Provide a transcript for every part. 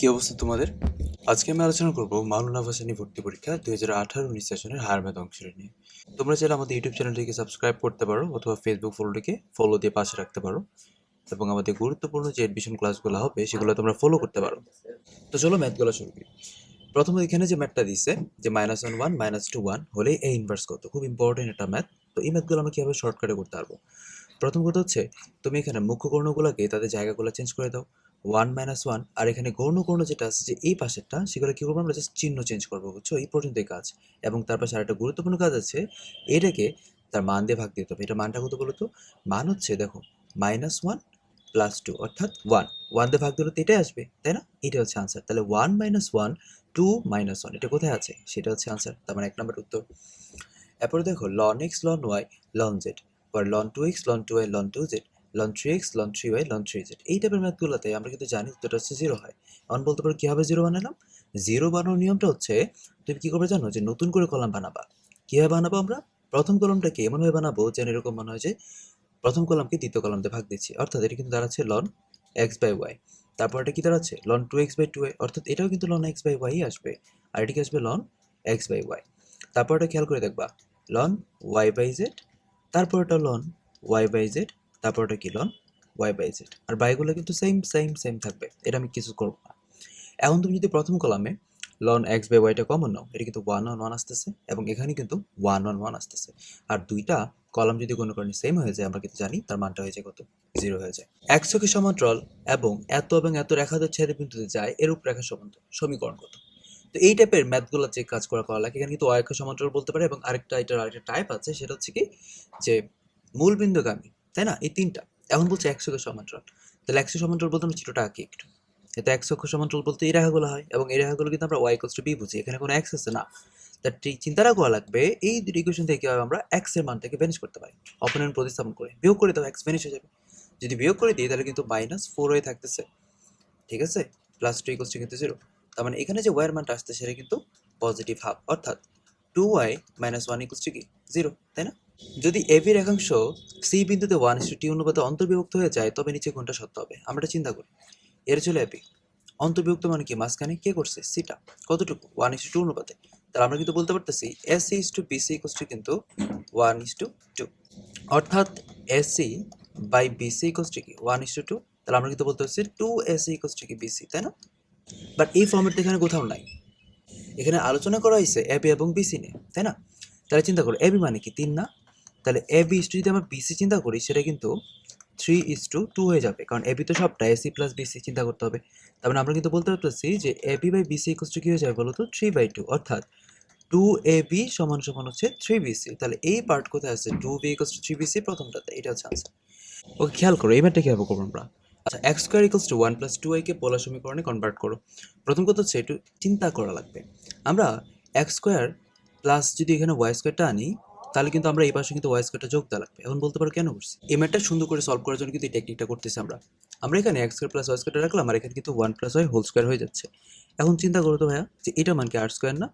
কি অবস্থা তোমাদের? আজকে আমি আলোচনা করব মাওলানা ভাসানী ভর্তি পরীক্ষা দুই হাজার আঠারো উনিশ সেশনের হার ম্যাথ অংশের নিয়ে। তোমরা চাইলে আমাদের ইউটিউব চ্যানেলটিকে সাবস্ক্রাইব করতে পারো অথবা ফেসবুক ফলোটিকে ফলো দিয়ে পাশে রাখতে পারো এবং আমাদের গুরুত্বপূর্ণ যে এডমিশন ক্লাসগুলো হবে সেগুলো তোমরা ফলো করতে পারো। তো চলো ম্যাথগুলো শুরু করি। প্রথমে এখানে যে ম্যাথটা দিচ্ছে যে minus one one minus two one হলে এ ইনভার্স কত? খুব ইম্পর্টেন্ট একটা ম্যাথ তো এই ম্যাথগুলো আমরা কীভাবে শর্টকাটে করতে পারব? প্রথম কথা হচ্ছে, তুমি এখানে মুখ্য কর্ণগুলোকে তাদের জায়গাগুলো চেঞ্জ করে দাও। ওয়ান মাইনাস ওয়ান আর এখানে গৌণ গৌণ যেটা আছে যে এই পাশেরটা, সেগুলো কী করব আমরা জাস্ট চিহ্ন চেঞ্জ করব, বুঝছ? এই পর্যন্তই কাজ। এবং তার পাশে আরেকটা গুরুত্বপূর্ণ কাজ আছে, এটাকে তার মান দিয়ে ভাগ দিতে হবে। এটা মানটা কত বলো তো মান হচ্ছে, দেখো মাইনাস ওয়ান প্লাস টু অর্থাৎ ওয়ান ওয়ান দিয়ে ভাগ দিলে তো এটাই আসবে, তাই না? এটা হচ্ছে আনসার তাহলে one minus one two minus one এটা কোথায় আছে? সেটা হচ্ছে আনসার তার মানে এক নম্বর উত্তর। এরপরে দেখো ln x ln y ln z পর ln two x ln two y ln two z ln three x ln three y ln three z এই টাইপের ম্যাথগুলোতে আমরা কিন্তু জানি উত্তরটা হচ্ছে জিরো হয়। এখন বলতে পারো কীভাবে জিরো বানালাম? জিরো বানানোর নিয়মটা হচ্ছে, তুমি কী করবে জানো যে নতুন করে কলাম বানাবা। কীভাবে বানাবো আমরা? প্রথম কলমটাকে এমনভাবে বানাবো যেন এরকম মনে হয় যে প্রথম কলামকে দ্বিতীয় কলাম দিয়ে ভাগ দিচ্ছি। অর্থাৎ এটা কিন্তু দাঁড়াচ্ছে লন এক্স বাই ওয়াই তারপর এটা কি দাঁড়াচ্ছে? Ln two x by two y অর্থাৎ এটাও কিন্তু লন এক্স বাই ওয়াই আসবে। আর এটা কি আসবে? লন এক্স বাই ওয়াই তারপর এটা খেয়াল করে দেখবা। লন ওয়াই বাই জেড তারপর এটা লন ওয়াই বাই জেড তারপর এটা কি লন ওয়াই বাই জেড আর বাইগুলো কিন্তু সেম সেম সেম থাকবে। এটা আমি কিছু করব না। এখন তুমি যদি প্রথম কলামে লন এক্স বাই ওয়াইটা কমন নাও, এটা কিন্তু ওয়ান ওয়ান ওয়ান আসতেছে এবং এখানে কিন্তু ওয়ান ওয়ান ওয়ান আসতেছে। আর দুইটা কলাম যদি কোনো কারণে সেম হয়ে যায়, আমরা কিন্তু জানি তার মানটা হয়ে যায় কত? জিরো হয়ে যায়। একশোকে সমান্তরাল এবং এত এবং এত রেখা রেখাদের ছেড়ে বিন্দুতে যায় এরূপ রেখা সমান্তরাল সমীকরণ কত? তো এই টাইপের ম্যাথগুলো যে কাজ করা করা লাগে, এখানে কিন্তু অয়ক্ষ সমান্তরাল বলতে পারে এবং আরেকটা এটার আরেকটা টাইপ আছে, সেটা হচ্ছে কি যে মূল বিন্দুগামী তাই না? এই তিনটা। এখন বলছে একশোকে সমান্তরাল। তাহলে একশো সমান্তরাল বলতে আমরা চিত্রটা আঁকি একটু। এতে একশো অক্ষ সমান্তরাল বলতে এই রেখাগুলো হয় এবং এই রেখাগুলো কিন্তু আমরা ওয়াই টু বি বুঝি। এখানে কোনো এক্স আছে না। তার চিন্তাটা করা লাগবে, এই দুটি ইকুয়েশন থেকে কীভাবে আমরা এক্সের মানটাকে ভ্যানিশ করতে পারি? অপোনেন্ট প্রতিস্থাপন করে। বিয়োগ করে দাও এক্স ভ্যানিশ হয়ে যাবে। যদি বিয়োগ করে দিই, তাহলে কিন্তু মাইনাস ফোর হয়ে থাকতেছে। ঠিক আছে? প্লাস টু ইকুয়ালস টু কিন্তু জিরো তার মানে এখানে যে ওয়াইয়ের মানটা আসছে, সেটা কিন্তু পজিটিভ হাফ অর্থাৎ two y minus one equals to কি? জিরো তাই না? যদি এবি একাংশ সি বিন্দুতে ওয়ান ইস টু অনুপাতে অন্তর্বিভক্ত হয়ে যায়, তবে নিচে কোনটা সত্য হবে? আমরা এটা চিন্তা করি। এর চলে এবি অন্তর্বিভক্ত মানে কি? মাঝখানে কে করছে? সিটা কতটুকু? ওয়ান ইস টু অনুপাতে। তাহলে আমরা কিন্তু বলতে পারতেছি S C is to BC equals to কিন্তু ওয়ান ইস টু টু অর্থাৎ S C by BC equals to কি? ওয়ান ইস টু টু তাহলে আমরা কিন্তু বলতে পারছি টু এসি ইকুয়ালস টু কি? বিসি তাই না? বাট এই ফর্মেট এখানে কোথাও নাই। এখানে আলোচনা করা হয়েছে এবি এবং বিসি নিয়ে, তাই না? তাহলে চিন্তা করো এবি মানে কি? তিন না? তাহলে এ বি টু যদি আমরা বিসি চিন্তা করি, সেটা কিন্তু থ্রি ইস টু টু হয়ে যাবে। কারণ এবি তো সবটা এসি প্লাস বিসি চিন্তা করতে হবে। তার মানে আমরা কিন্তু বলতে পারতেছি যে AB by BC equals to কি হয়ে যাবে বলো তো থ্রি বাই টু অর্থাৎ টু এ বি সমান সমান হচ্ছে থ্রি বিসি তাহলে এই পার্ট কোথায় আছে? Two B equals to three BC প্রথমটাতে। এটা হচ্ছে আনসার ওকে, খেয়াল করো, এই কীভাবে করব আমরা? আচ্ছা x square equals to one plus two আইকে পোলার সমীকরণে কনভার্ট করো। প্রথম কথা হচ্ছে, একটু চিন্তা করা লাগবে। আমরা এক্স স্কোয়ার প্লাস যদি এখানে ওয়াই স্কোয়ারটা আনি তাহলে কিন্তু আমরা এই পাশে কিন্তু ওয়াই স্কোয়ারটা যোগ দেওয়া লাগবে। এখন বলতে পারো কেন করছি? এই ম্যাটটা সুন্দর করে সলভ করার জন্য কিন্তু এই টেকনিকটা করতেছি আমরা। আমরা এখানে এক্স স্কোয়ার প্লাস ওয়াই স্কোয়ারটা রাখলাম আর এখানে কিন্তু one plus y whole square হয়ে যাচ্ছে। এখন চিন্তা করো তো ভাইয়া যে এটা মানে কি আর স্কোয়ার না?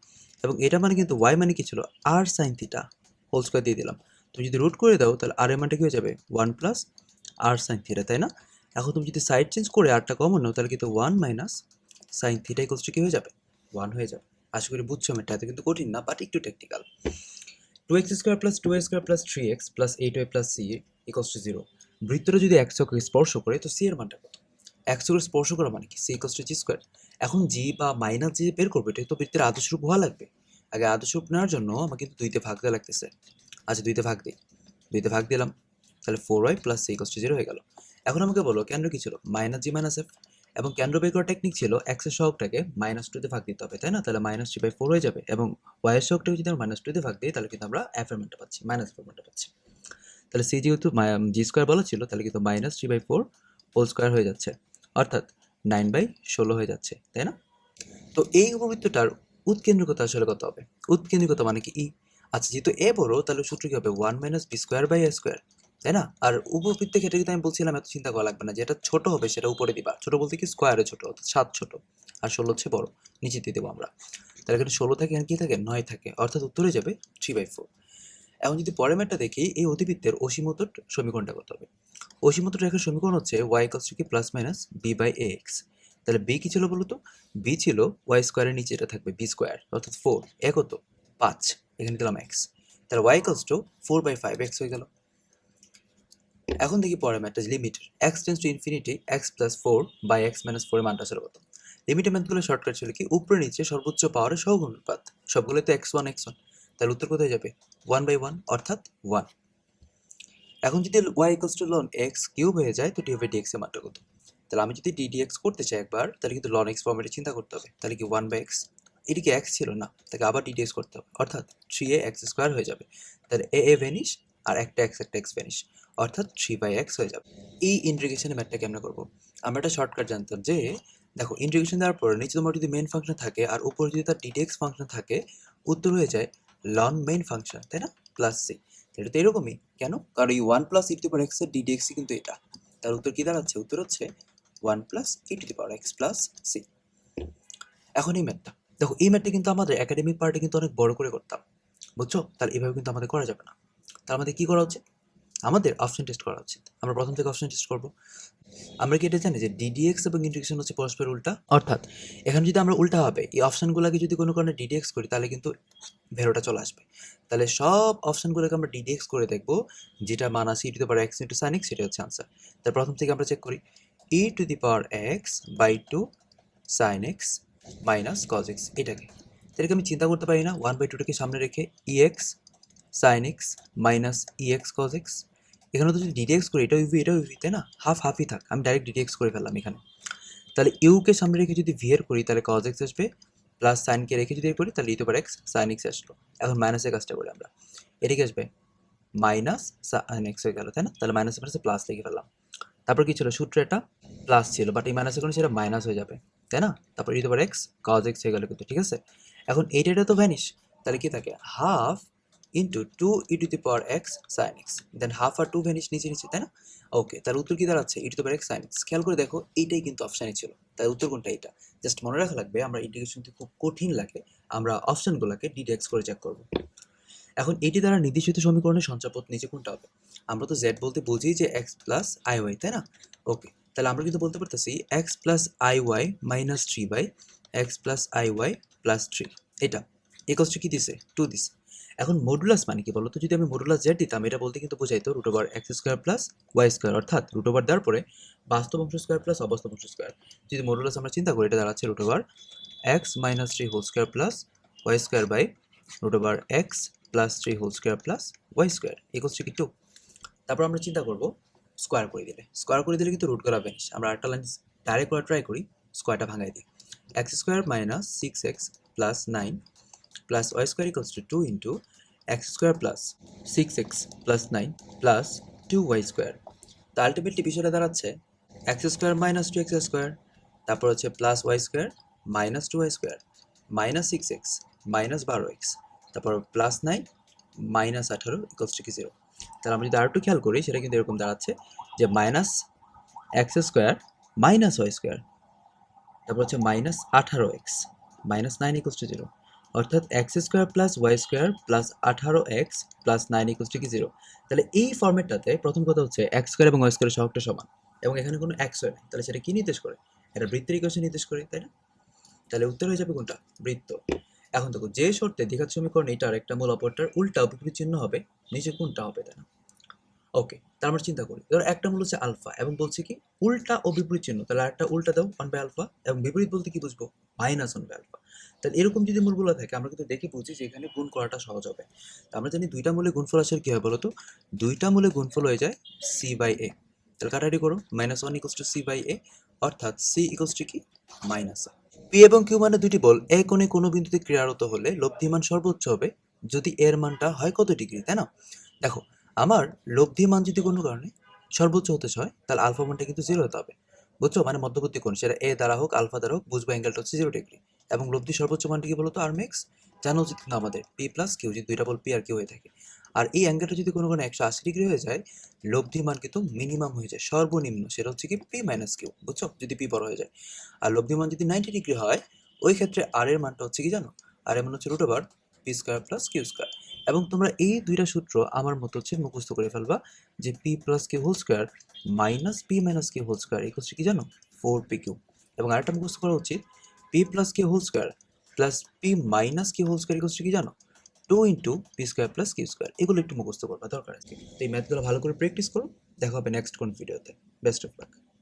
এবং এটা মানে কিন্তু ওয়াই মানে কি ছিল? R sine theta whole square দিয়ে দিলাম। তুমি যদি রুট করে দাও তাহলে আর এর মানটা কি হয়ে যাবে? One plus r sine theta তাই না? এখন তুমি যদি সাইড চেঞ্জ করে আরটা কমন নাও তাহলে কিন্তু one minus sine theta equals to কি হয়ে যাবে? ওয়ান হয়ে যাবে। আশা করি বুঝছ আমি এটা কিন্তু কঠিন না বাট একটু technical two x square plus two square plus three x plus eight y plus c equals to zero বৃত্তটা যদি একশোকে স্পর্শ করে, তো সি এর মানটা কত? একশোকে স্পর্শ করা মানে কি? C equals to g square এখন জি বা মাইনাস জি বের করবে, এটা তো বৃত্তের আদর্শ রূপ হওয়া লাগবে। আগে আদর্শ রূপ নেওয়ার জন্য আমাকে কিন্তু দুইতে ভাগ দেওয়া লাগতেছে। আচ্ছা দুইতে ভাগ দিই। দুইতে ভাগ দিলাম। তাহলে four y plus c equals to zero হয়ে গেল। এখন আমাকে বলো কেন্দ্র কি ছিল? মাইনাস জি মাইনাস এফ এবং বের করার টেকনিক ছিল এক্সের সহগটাকে মাইনাস টুতে ভাগ দিতে হবে, তাই না? তাহলে মাইনাস থ্রি বাই ফোর হয়ে যাবে এবং ওয়াইয়ের সহগটাকে যদি আমরা মাইনাস টুতে ভাগ দিই, তাহলে কিন্তু আমরা মানটা পাচ্ছি মাইনাস ফোর মানটা পাচ্ছি। তাহলে সি যেহেতু জি স্কোয়ার বলা ছিল, তাহলে কিন্তু minus three by four whole square হয়ে যাচ্ছে। অর্থাৎ নাইন বাই ষোলো হয়ে যাচ্ছে, তাই না? তো এই উপবৃত্তটার উৎকেন্দ্রিকতা আসলে কত হবে? উৎকেন্দ্রিকতা মানে কি? ই আচ্ছা যেহেতু এ বড়, তাহলে সূত্র কি হবে? One minus b square by a square তাই না? আর উপবৃত্তের ক্ষেত্রে কিন্তু আমি বলছিলাম, এত চিন্তা করা লাগবে না যেটা ছোট হবে, সেটা উপরে দিবা। ছোট বলতে কি? স্কোয়ারে ছোট, অর্থাৎ সাত ছোট। আর ষোলো হচ্ছে বড়, নিচে দিয়ে দেবো আমরা। তাহলে এখানে ষোলো থাকে কি থাকে? নয় থাকে, অর্থাৎ উত্তরে যাবে থ্রি বাই ফোর এখন যদি পরের ম্যাটটা দেখি, এই অধিবৃত্তের অসীমতর সমীকরণটা কত হবে? অসীমতর রেখার সমীকরণ হচ্ছে ওয়াই কস কি? Plus minus b by a x তাহলে বি কি ছিল বলো তো? বি ছিল ওয়াই স্কোয়ারের নিচে, এটা থাকবে বি স্কোয়ার অর্থাৎ ফোর এ কত পাঁচ। এখানে দিলাম এক্স তাহলে y equals to four by five x হয়ে গেল। এখন দেখি পরে ম্যাথটা লিমিটের x tends to infinity x plus four by x minus ফোরের মানটা ছিল কত লিমিটের ম্যাথগুলো শর্টকাট ছিল কি? উপরে নিচে সর্বোচ্চ পাওয়ারের অনুপাত সবগুলো তো এক্স ওয়ান এক্স ওয়ান তাহলে উত্তর কোথায় যাবে? ওয়ান বাই ওয়ান অর্থাৎ ওয়ান এখন যদি y equals to ln x cube হয়ে যায়, তো ডি বাই ডি এক্সের মানটা কত? তাহলে আমি যদি ডি এক্স করতে চাই একবার, তাহলে কিন্তু লন এক্স ফর্মেটে চিন্তা করতে হবে। তাহলে কি ওয়ান বাই এক্স এটি কি এক্স ছিল? না। তাকে আবার ডি এক্স করতে হবে। অর্থাৎ থ্রি এ এক্স স্কোয়ার হয়ে যাবে। তাহলে এ এ ভ্যানিশ আর একটা এক্স একটা এক্স ভ্যানিশ অর্থাৎ থ্রি বাই এক্স হয়ে যাবে। এই ইন্টিগ্রেশনের ম্যাথটা আমরা করব? আমরা একটা শর্টকাট জানতাম যে, দেখো ইন্টিগ্রেশন দেওয়ার পর নিচে তোমার যদি মেন ফাংশন থাকে আর উপরে যদি তার ডিটেক্স ফাংশন থাকে, উত্তর হয়ে যায় লন মেইন ফাংশন তাই না? প্লাস সি এটা তো এরকমই। কেন? কারণ এই one plus e to power এক্সের ডিডিএক্সই কিন্তু এটা। তার উত্তর কি দাঁড়াচ্ছে? উত্তর হচ্ছে one plus e to power x plus c এখন এই ম্যাথটা দেখো, এই ম্যাথটা কিন্তু আমাদের একাডেমিক পার্টে কিন্তু অনেক বড় করে করতাম। বুঝছ? তাহলে এভাবে কিন্তু আমাদের করা যাবে না। তার আমাদের কি করা উচিত? আমাদের অপশন টেস্ট করা উচিত। আমরা প্রথম থেকে অপশন টেস্ট করব। আমরা কি এটা জানি যে ডিডিএক্স এবং ইন্টিগ্রেশন হচ্ছে পরস্পর উল্টা? অর্থাৎ এখানে যদি আমরা উল্টা হবে এই অপশানগুলোকে যদি কোনো কারণে ডিডিএক্স করি, তাহলে কিন্তু ভেরোটা চলে আসবে। তাহলে সব অপশনগুলোকে আমরা ডিডিএক্স করে দেখব, যেটা মান আছে e to the power x into sine x সেটা হচ্ছে আনসার তার প্রথম থেকে আমরা চেক করি e to the power x by two sine x minus cos x এটাকে। এটাকে আমি চিন্তা করতে পারি না? ওয়ান বাই টুটাকে সামনে রেখে e x sine x minus e x cos x এখানে তো যদি ডিডিএক্স করি, এটা ইউভি এটা ইউভি তাই না? হাফ হাফই থাক। আমি ডাইরেক্ট ডিডিএক্স করে ফেললাম এখানে। তাহলে ইউকে সামনে রেখে যদি ভি এর করি, তাহলে কজ এক্স আসবে প্লাস সাইনকে রেখে যদি করি, তাহলে e to power x sine x আসলো। এখন মাইনাসের কাজটা করি আমরা। এদিকে আসবে মাইনাস সাইন এক্স হয়ে গেল, তাই না? তাহলে মাইনাসের মাইনাসে প্লাস লিখে ফেললাম। তারপর কি ছিল? সূত্র এটা প্লাস ছিল বাট এই মাইনাসের কারণে সেটা মাইনাস হয়ে যাবে, তাই না? তারপর e to power x cos x হয়ে গেল কিন্তু, ঠিক আছে? এখন এইটা তো ভ্যানিশ তাহলে কি থাকে? Half into two e to the power x sine x then half R two vanish নিচে নিচে, তাই না? ওকে তার উত্তর কি দাঁড়াচ্ছে? E to the power x sine x খেয়াল করে দেখো, এইটাই কিন্তু অপশানে ছিল। তাই উত্তর কোনটা? এটা জাস্ট মনে রাখা লাগবে, আমরা ইন্টিগ্রেশনটি খুব কঠিন লাগে, আমরা অপশনগুলোকে ডিডেক্স করে চেক করব। এখন এটি দ্বারা নির্দেশিত সমীকরণের সঞ্চাপদ নিচে কোনটা হবে? আমরা তো জেড বলতে বুঝি যে এক্স প্লাস আই ওয়াই তাই না? ওকে তাহলে আমরা কিন্তু বলতে পারতেছি x plus i y minus three by x plus i y plus three এটা। একস্ট কি দিছে? টু দিছে। এখন মডুলাস মানে কি বলতো? যদি আমি মডুলাস জেড দিতাম, এটা বলতে কিন্তু বোঝাইতো root over x square plus y square অর্থাৎ রুট ওভার দেওয়ার পরে বাস্তব অংশ স্কোয়ার প্লাস অবাস্তব অংশ স্কোয়ার যদি মডুলাস আমরা চিন্তা করি, এটা দাঁড়াচ্ছে root over x minus three whole square plus y square by root over x plus three whole square plus y square equals কি টু তারপর আমরা চিন্তা করব স্কোয়ার করে দিলে। স্কোয়ার করে দিলে কিন্তু রুট করা ভ্যানিশ আমরা একটা লাইন ডাইরেক্ট করা ট্রাই করি স্কোয়ারটা ভাঙাই দিই। X square minus six x plus nine plus y square equals to two into x square plus six x plus nine plus two y square তো আলটিমেটলি বিষয়টা দাঁড়াচ্ছে x square minus two x square তারপর হচ্ছে plus y square minus two y square minus six x minus বারো x তারপর plus nine minus আঠারো equals to কি zero তাহলে আমরা যদি আরেকটু খেয়াল করি, সেটা কিন্তু এরকম দাঁড়াচ্ছে যে minus x square minus y square তারপর হচ্ছে মাইনাস আঠারো x minus nine equals to zero অর্থাৎ x square plus y square plus আঠারো x plus nine equals to কি জিরো তাহলে এই ফর্মেটটাতে প্রথম কথা হচ্ছে এক্স স্কোয়ার এবং ওয়াই স্কোয়ারের সহগটা সমান এবং এখানে কোনো এক্স হয় তাহলে সেটা কি নির্দেশ করে? এটা বৃত্তের ইকুয়েশন নির্দেশ করে, তাই না? তাহলে উত্তর হয়ে যাবে কোনটা? বৃত্ত। এখন দেখো, যে শর্তে দ্বিঘাত সমীকরণ এটার একটা মূল অপরটার উল্টা বিপরীত চিহ্ন হবে, নিচে কোনটা হবে, তাই না? ওকে তার আমরা চিন্তা করি। ধরো একটা মূল হচ্ছে আলফা এবং বলছে কি, উল্টা ও বিপরীত চিহ্ন। তাহলে একটা উল্টা দাও ওয়ান বাই আলফা এবং বিপরীত বলতে কি বুঝব? মাইনাস ওয়ান বাই আলফা তাহলে এরকম যদি মূলগুলো থাকে, আমরা কিন্তু দেখে বুঝি যে এখানে গুণ করাটা সহজ হবে। আমরা জানি দুইটা মূলে গুণফল আসলে কি হয় বলো তো? দুইটা মূলে গুণফল হয়ে যায় সি বাই এ তাহলে কাটাটি করো minus one equals to c by a অর্থাৎ সি ইকোস টু কি? মাইনাস পি এবং কিউ মানে দুটি বল এ কোণে কোনো বিন্দুতে ক্রিয়ারত হলে লব্ধি মান সর্বোচ্চ হবে, যদি এর মানটা হয় কত ডিগ্রি, তাই না? দেখো, আমার লব্ধি মান যদি কোনো কারণে সর্বোচ্চ হতে হয় তাহলে আলফা মানটা কিন্তু জিরো হতে হবে। বুঝছ? মানে মধ্যবর্তী কোণ, সেটা এ দ্বারা হোক, আলফা দ্বারা হোক, বুঝব অ্যাঙ্গেলটা হচ্ছে জিরো ডিগ্রি এবং লব্ধি সর্বোচ্চ মানটি কি বলতো? আর মেক্স জানা উচিত কিন্তু আমাদের পি প্লাস কিউ যদি দুইটা বল পি আর কিউ হয়ে থাকে। আর এই অ্যাঙ্গেলটা যদি কোনো কোনো একশো আশি ডিগ্রি হয়ে যায় লব্ধি মান কিন্তু মিনিমাম হয়ে যায়, সর্বনিম্ন। সেটা হচ্ছে কি পি মাইনাস কিউ, বুঝছ? যদি পি বড় হয়ে যায়। আর লব্ধি মান যদি নাইনটি ডিগ্রি হয়, ওই ক্ষেত্রে আর এর মানটা হচ্ছে কি জানো? আর এর মান হচ্ছে root over p square plus q square এবং তোমরা এই দুইটা সূত্র আমার মতো হচ্ছে মুখস্থ করে ফেলবা যে p plus q whole square minus p minus q whole square এই হচ্ছে কি জানো? ফোর পি কিউ এবং আরেকটা মুখস্থ করা উচিত p plus k whole square plus p minus k whole square equals কি জানো? Two into p square plus q square এগুলো একটু মুখস্থ করবা, দরকার আছে। তো এই ম্যাথগুলো ভালো করে প্র্যাকটিস করো, দেখা হবে নেক্সট কোন ভিডিওতে বেস্ট অফ লাক